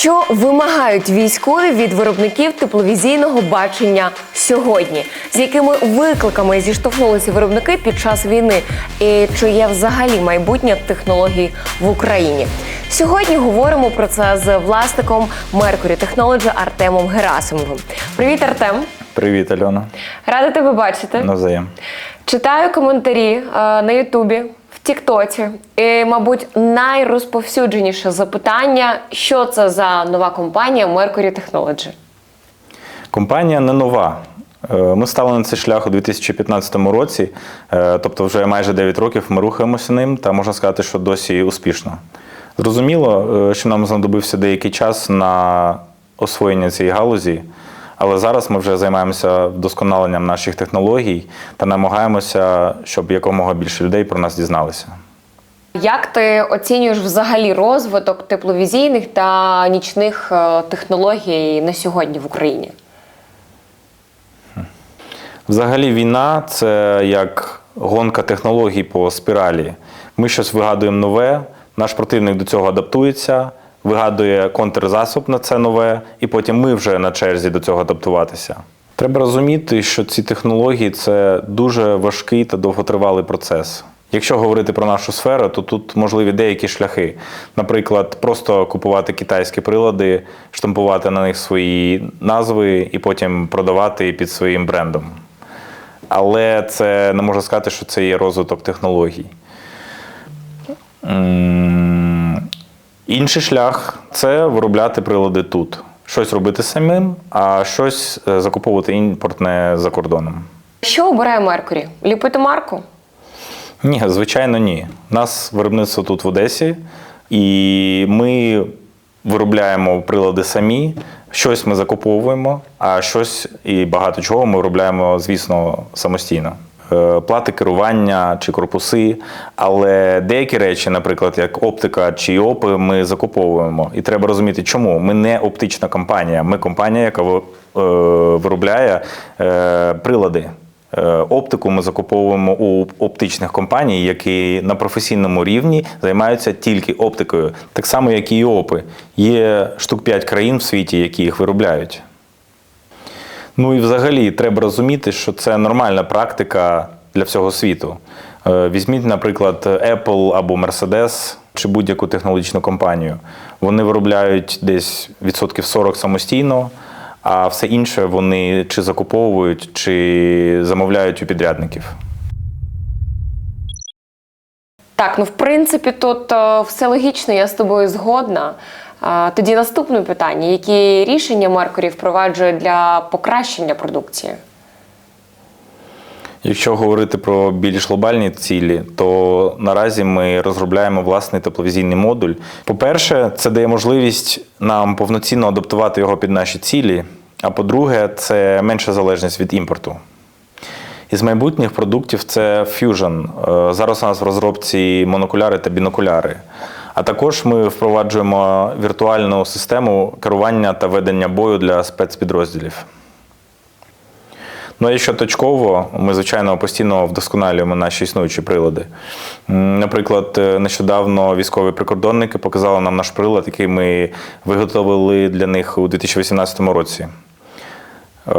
Що вимагають військові від виробників тепловізійного бачення сьогодні? З якими викликами зіштовхнулися виробники під час війни? І чи є взагалі майбутнє технологій в Україні? Сьогодні говоримо про це з власником Mercury Technology Артемом Герасимовим. Привіт, Артем! Привіт, Альона. Рада тебе бачити. Навзаєм. Читаю коментарі е, на Ютубі, Тіктоці. І, мабуть, найрозповсюдженіше запитання: що це за нова компанія Mercury Technology? Компанія не нова. Е, Ми стали на цей шлях у 2015 році, е, тобто вже майже 9 років ми рухаємося ним, та можна сказати, що досі успішно. Зрозуміло, е, що нам знадобився деякий час на освоєння цієї галузі, але зараз ми вже займаємося вдосконаленням наших технологій та намагаємося, щоб якомога більше людей про нас дізналися. Як ти оцінюєш взагалі розвиток тепловізійних та нічних е, технологій на сьогодні в Україні? Взагалі, війна це як гонка технологій по спіралі. Ми щось вигадуємо нове, наш противник до цього адаптується, вигадує контрзасоб на це нове, і потім ми вже на черзі до цього адаптуватися. Треба розуміти, що ці технології це дуже важкий та довготривалий процес. Якщо говорити про нашу сферу, то тут можливі деякі шляхи. Наприклад, просто купувати китайські прилади, штампувати на них свої назви і потім продавати під своїм брендом. Але це не можна сказати, що це є розвиток технологій. Інший шлях це виробляти прилади тут. Щось робити самим, а щось е, закуповувати імпортне за кордоном. Що обирає Mercury? Ліпити марку? Ні, звичайно, ні. У нас виробництво тут в Одесі, і ми виробляємо прилади самі. Щось ми закуповуємо, а щось і багато чого ми виробляємо, звісно, самостійно. Е, Плати керування чи корпуси, але деякі речі, наприклад, як оптика чи ОПи, ми закуповуємо. І треба розуміти, чому ми не оптична компанія. Ми компанія, яка е, виробляє е, прилади. Оптику ми закуповуємо у оптичних компаній, які на професійному рівні займаються тільки оптикою, так само, як і ОПи. Є штук 5 країн в світі, які їх виробляють. Ну і взагалі треба розуміти, що це нормальна практика для всього світу. Е, Візьміть, наприклад, Apple або Mercedes чи будь-яку технологічну компанію. Вони виробляють десь відсотків 40 самостійно, а все інше вони чи закуповують, чи замовляють у підрядників. Так, ну в принципі, тут е, все логічно, я з тобою згодна. Тоді наступне питання: які рішення Mercury впроваджує для покращення продукції? Якщо говорити про більш глобальні цілі, то наразі ми розробляємо власний тепловізійний модуль. По-перше, це дає можливість нам повноцінно адаптувати його під наші цілі. А по-друге, це менша залежність від імпорту. Із майбутніх продуктів це Fusion. Е, Зараз у нас в розробці монокуляри та бінокуляри. А також ми впроваджуємо віртуальну систему керування та ведення бою для спецпідрозділів. Ну а якщо точково, ми, звичайно, постійно вдосконалюємо наші існуючі прилади. Наприклад, е, нещодавно військові прикордонники показали нам наш прилад, який ми виготовили для них у 2018 році. Е,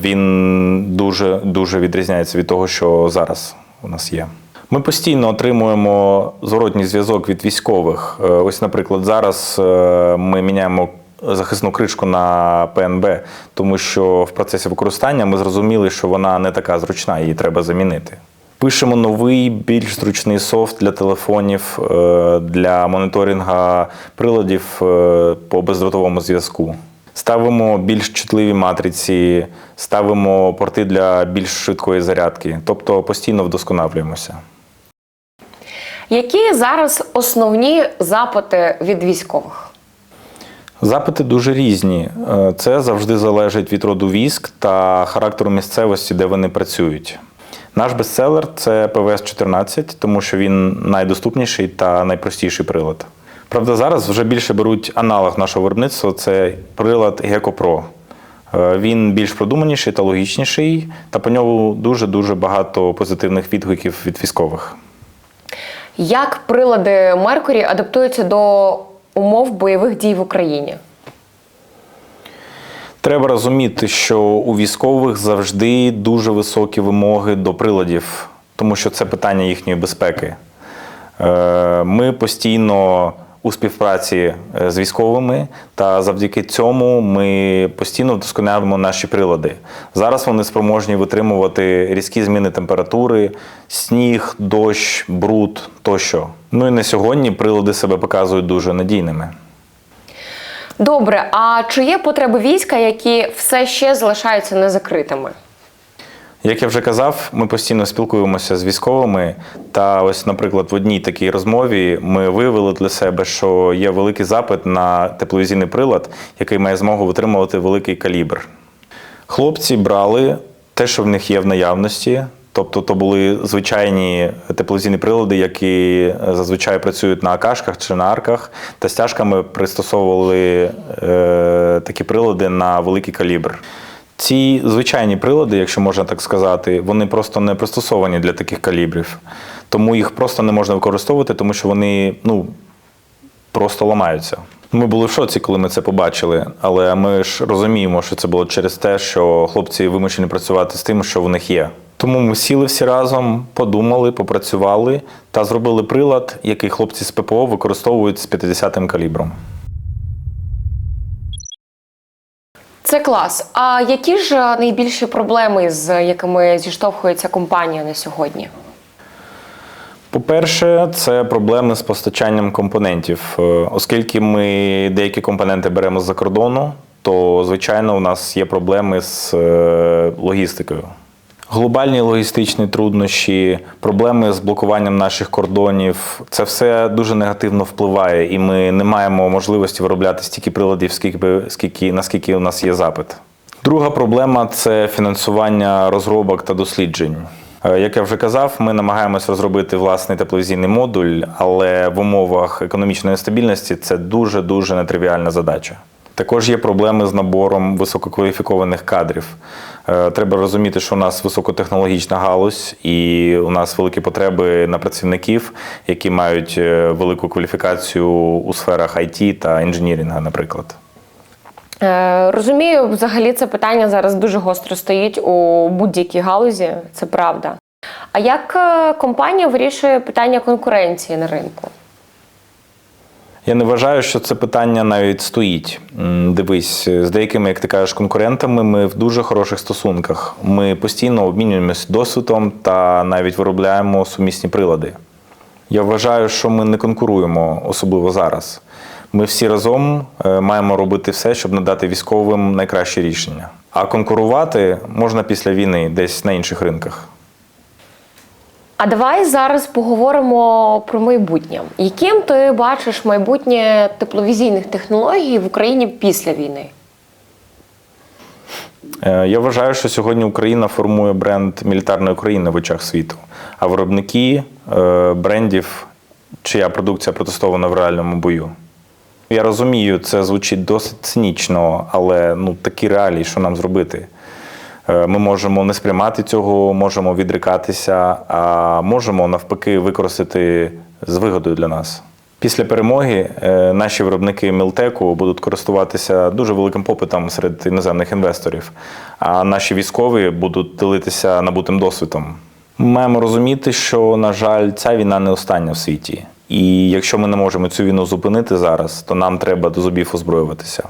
Він дуже, дуже відрізняється від того, що зараз у нас є. Ми постійно отримуємо зворотній зв'язок від військових. Е, Ось, наприклад, зараз е, ми міняємо захисну кришку на ПНБ, тому що в процесі використання ми зрозуміли, що вона не така зручна, її треба замінити. Пишемо новий, більш зручний софт для телефонів, для моніторинга приладів по бездротовому зв'язку. Ставимо більш чутливі матриці, ставимо порти для більш швидкої зарядки, тобто постійно вдосконалюємося. Які зараз основні запити від військових? Запити дуже різні. Е, Це завжди залежить від роду військ та характеру місцевості, де вони працюють. Наш бестселер це ПВС-14, тому що він найдоступніший та найпростіший прилад. Правда, зараз вже більше беруть аналог нашого виробництва це прилад Gecko Pro. Е, Він більш продуманіший та логічніший, та по ньому дуже-дуже багато позитивних відгуків від військових. Як прилади Mercury адаптуються до умов бойових дій в Україні? Треба розуміти, що у військових завжди дуже високі вимоги до приладів, тому що це питання їхньої безпеки. Е, Ми постійно у співпраці е, з військовими, та завдяки цьому ми постійно вдосконалюємо наші прилади. Зараз вони спроможні витримувати різкі зміни температури, сніг, дощ, бруд тощо. Ну і на сьогодні прилади себе показують дуже надійними. Добре, а чи є потреби війська, які все ще залишаються незакритими? Як я вже казав, ми постійно спілкуємося з військовими. Та ось, наприклад, в одній такій розмові ми виявили для себе, що є великий запит на тепловізійний прилад, який має змогу витримувати великий калібр. Хлопці брали те, що в них є в наявності. Тобто то були звичайні тепловізійні прилади, які зазвичай працюють на акашках чи на арках, та стяжками пристосовували е, такі прилади на великий калібр. Ці звичайні прилади, якщо можна так сказати, вони просто не пристосовані для таких калібрів. Тому їх просто не можна використовувати, тому що вони ну, просто ламаються. Ми були в шоці, коли ми це побачили, але ми ж розуміємо, що це було через те, що хлопці вимушені працювати з тим, що в них є. Тому ми сіли всі разом, подумали, попрацювали та зробили прилад, який хлопці з ППО використовують з 50-м калібром. Це клас. А які ж е, найбільші проблеми, з якими зіштовхується компанія на сьогодні? По-перше, це проблеми з постачанням компонентів. Е, Оскільки ми деякі компоненти беремо з-за кордону, то звичайно у нас є проблеми з е, логістикою. Глобальні логістичні труднощі, проблеми з блокуванням наших кордонів це все дуже негативно впливає, і ми не маємо можливості виробляти стільки приладів, скільки, скільки, наскільки у нас є запит. Друга проблема це фінансування розробок та досліджень. Е, Як я вже казав, ми намагаємось розробити власний тепловізійний модуль, але в умовах економічної стабільності це дуже дуже нетривіальна задача. Також є проблеми з набором висококваліфікованих кадрів. Е, Треба розуміти, що у нас високотехнологічна галузь, і у нас великі потреби на працівників, які мають е, велику кваліфікацію у сферах IT та інженірінга, наприклад. Е, розумію, взагалі це питання зараз дуже гостро стоїть у будь-якій галузі, це правда. А як компанія вирішує питання конкуренції на ринку? Я не вважаю, що це питання навіть стоїть. Дивись, з деякими, як ти кажеш, конкурентами ми в дуже хороших стосунках. Ми постійно обмінюємося досвідом та навіть виробляємо сумісні прилади. Я вважаю, що ми не конкуруємо, особливо зараз. Ми всі разом е, маємо робити все, щоб надати військовим найкращі рішення. А конкурувати можна після війни десь на інших ринках. А давай зараз поговоримо про майбутнє. Яким ти бачиш майбутнє тепловізійних технологій в Україні після війни? Е, Я вважаю, що сьогодні Україна формує бренд мілітарної України в очах світу, а виробники е, брендів, чия продукція протестована в реальному бою. Я розумію, це звучить досить цинічно, але ну, такі реалії, що нам зробити. Е, Ми можемо не сприймати цього, можемо відрикатися, а можемо навпаки використати з вигодою для нас. Після перемоги е, наші виробники Мілтеку будуть користуватися дуже великим попитом серед іноземних інвесторів, а наші військові будуть ділитися набутим досвідом. Ми маємо розуміти, що, на жаль, ця війна не остання в світі. І якщо ми не можемо цю війну зупинити зараз, то нам треба до зубів озброюватися.